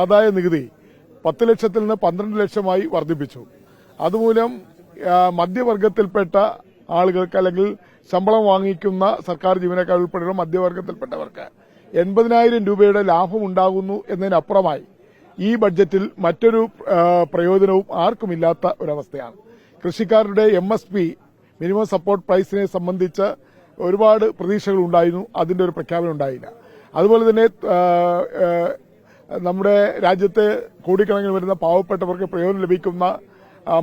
ആദായ നികുതി പത്ത് ലക്ഷത്തിൽ നിന്ന് പന്ത്രണ്ട് ലക്ഷമായി വർദ്ധിപ്പിച്ചു. അതുമൂലം മധ്യവർഗത്തിൽപ്പെട്ട ആളുകൾക്ക് അല്ലെങ്കിൽ ശമ്പളം വാങ്ങിക്കുന്ന സർക്കാർ ജീവനക്കാർ ഉൾപ്പെടെയുള്ള മധ്യവർഗത്തിൽപ്പെട്ടവർക്ക് എൺപതിനായിരം രൂപയുടെ ലാഭം ഉണ്ടാകുന്നു എന്നതിനപ്പുറമായി ഈ ബഡ്ജറ്റിൽ മറ്റൊരു പ്രയോജനവും ആർക്കുമില്ലാത്ത ഒരവസ്ഥയാണ്. കൃഷിക്കാരുടെ M S P minimum support പ്രൈസിനെ സംബന്ധിച്ച് ഒരുപാട് പ്രതീക്ഷകൾ ഉണ്ടായിരുന്നു അതിന്റെ ഒരു പ്രഖ്യാപനം ഉണ്ടായില്ല. അതുപോലെ തന്നെ നമ്മുടെ രാജ്യത്തെ കോടിക്കണക്കിന് വരുന്ന പാവപ്പെട്ടവർക്ക് പ്രയോജനം ലഭിക്കുന്ന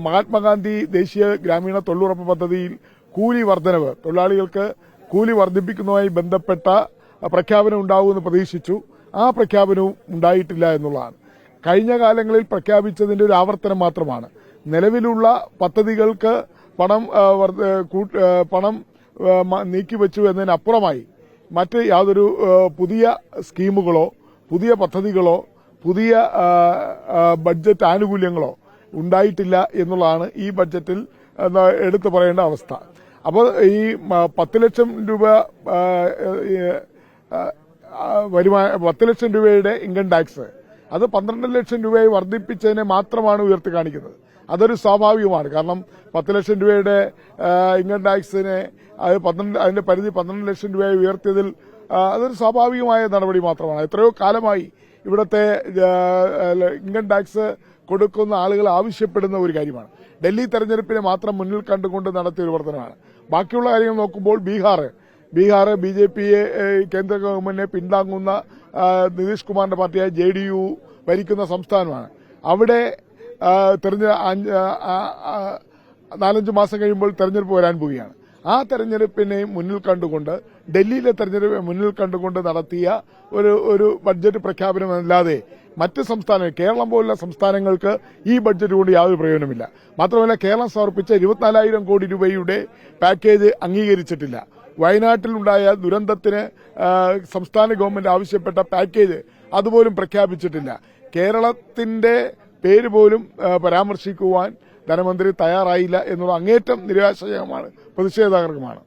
മഹാത്മാഗാന്ധി ദേശീയ ഗ്രാമീണ തൊഴിലുറപ്പ് പദ്ധതിയിൽ കൂലി വർധനവ് തൊഴിലാളികൾക്ക് കൂലി വർദ്ധിപ്പിക്കുന്നതുമായി ബന്ധപ്പെട്ട പ്രഖ്യാപനം ഉണ്ടാവുമെന്ന് പ്രതീക്ഷിച്ചു. ആ പ്രഖ്യാപനവും ഉണ്ടായിട്ടില്ല എന്നുള്ളതാണ്. കഴിഞ്ഞ കാലങ്ങളിൽ പ്രഖ്യാപിച്ചതിന്റെ ഒരു ആവർത്തനം മാത്രമാണ്. നിലവിലുള്ള പദ്ധതികൾക്ക് പണം പണം നീക്കി വെച്ചു നീക്കിവെച്ചു എന്നതിനപ്പുറമായി മറ്റ് യാതൊരു പുതിയ സ്കീമുകളോ പുതിയ പദ്ധതികളോ പുതിയ ബഡ്ജറ്റ് ആനുകൂല്യങ്ങളോ ഉണ്ടായിട്ടില്ല എന്നുള്ളതാണ് ഈ ബഡ്ജറ്റിൽ എടുത്തു പറയേണ്ട അവസ്ഥ. അപ്പോൾ ഈ പത്ത് ലക്ഷം രൂപ വരുമാന പത്ത് ലക്ഷം രൂപയുടെ ഇൻകം ടാക്സ് അത് പന്ത്രണ്ട് ലക്ഷം രൂപയായി വർദ്ധിപ്പിച്ചതിനെ മാത്രമാണ് ഉയർത്തി കാണിക്കുന്നത്. അതൊരു സ്വാഭാവികമാണ്. കാരണം പത്ത് ലക്ഷം രൂപയുടെ ഇൻകം ടാക്സിനെ അത് പന്ത്രണ്ട് അതിന്റെ പരിധി പന്ത്രണ്ട് ലക്ഷം രൂപയായി ഉയർത്തിയതിൽ അതൊരു സ്വാഭാവികമായ നടപടി മാത്രമാണ്. എത്രയോ കാലമായി ഇവിടുത്തെ ഇൻകം ടാക്സ് കൊടുക്കുന്ന ആളുകൾ ആവശ്യപ്പെടുന്ന ഒരു കാര്യമാണ്. ഡൽഹി തെരഞ്ഞെടുപ്പിനെ മാത്രം മുന്നിൽ കണ്ടുകൊണ്ട് നടത്തിയ ഒരു പ്രവർത്തനമാണ്. ബാക്കിയുള്ള കാര്യങ്ങൾ നോക്കുമ്പോൾ ബീഹാർ ബീഹാർ ബി ജെ പിയെ കേന്ദ്ര ഗവൺമെന്റിനെ പിന്താങ്ങുന്ന നിതീഷ് കുമാറിന്റെ പാർട്ടിയായ ജെ ഡി യു ഭരിക്കുന്ന സംസ്ഥാനമാണ്. അവിടെ തെരഞ്ഞെ നാലഞ്ച് മാസം കഴിയുമ്പോൾ തെരഞ്ഞെടുപ്പ് വരാൻ പോവുകയാണ്. ആ തെരഞ്ഞെടുപ്പിനെ മുന്നിൽ കണ്ടുകൊണ്ട് ഡൽഹിയിലെ തെരഞ്ഞെടുപ്പിനെ മുന്നിൽ കണ്ടുകൊണ്ട് നടത്തിയ ഒരു ഒരു ബഡ്ജറ്റ് പ്രഖ്യാപനമല്ലാതെ മറ്റ് സംസ്ഥാന കേരളം പോലുള്ള സംസ്ഥാനങ്ങൾക്ക് ഈ ബഡ്ജറ്റ് കൊണ്ട് യാതൊരു പ്രയോജനമില്ല മാത്രമല്ല കേരളം സമർപ്പിച്ച ഇരുപത്തിനാലായിരം കോടി രൂപയുടെ പാക്കേജ് അംഗീകരിച്ചിട്ടില്ല. വയനാട്ടിലുണ്ടായ ദുരന്തത്തിന് സംസ്ഥാന ഗവൺമെന്റ് ആവശ്യപ്പെട്ട പാക്കേജ് അതുപോലും പ്രഖ്യാപിച്ചിട്ടില്ല. കേരളത്തിന്റെ പേര് പോലും പരാമർശിക്കുവാൻ ധനമന്ത്രി തയ്യാറായില്ല എന്നുള്ള അങ്ങേറ്റം നിരാശജനകമാണ് പ്രതിഷേധകരമാണ്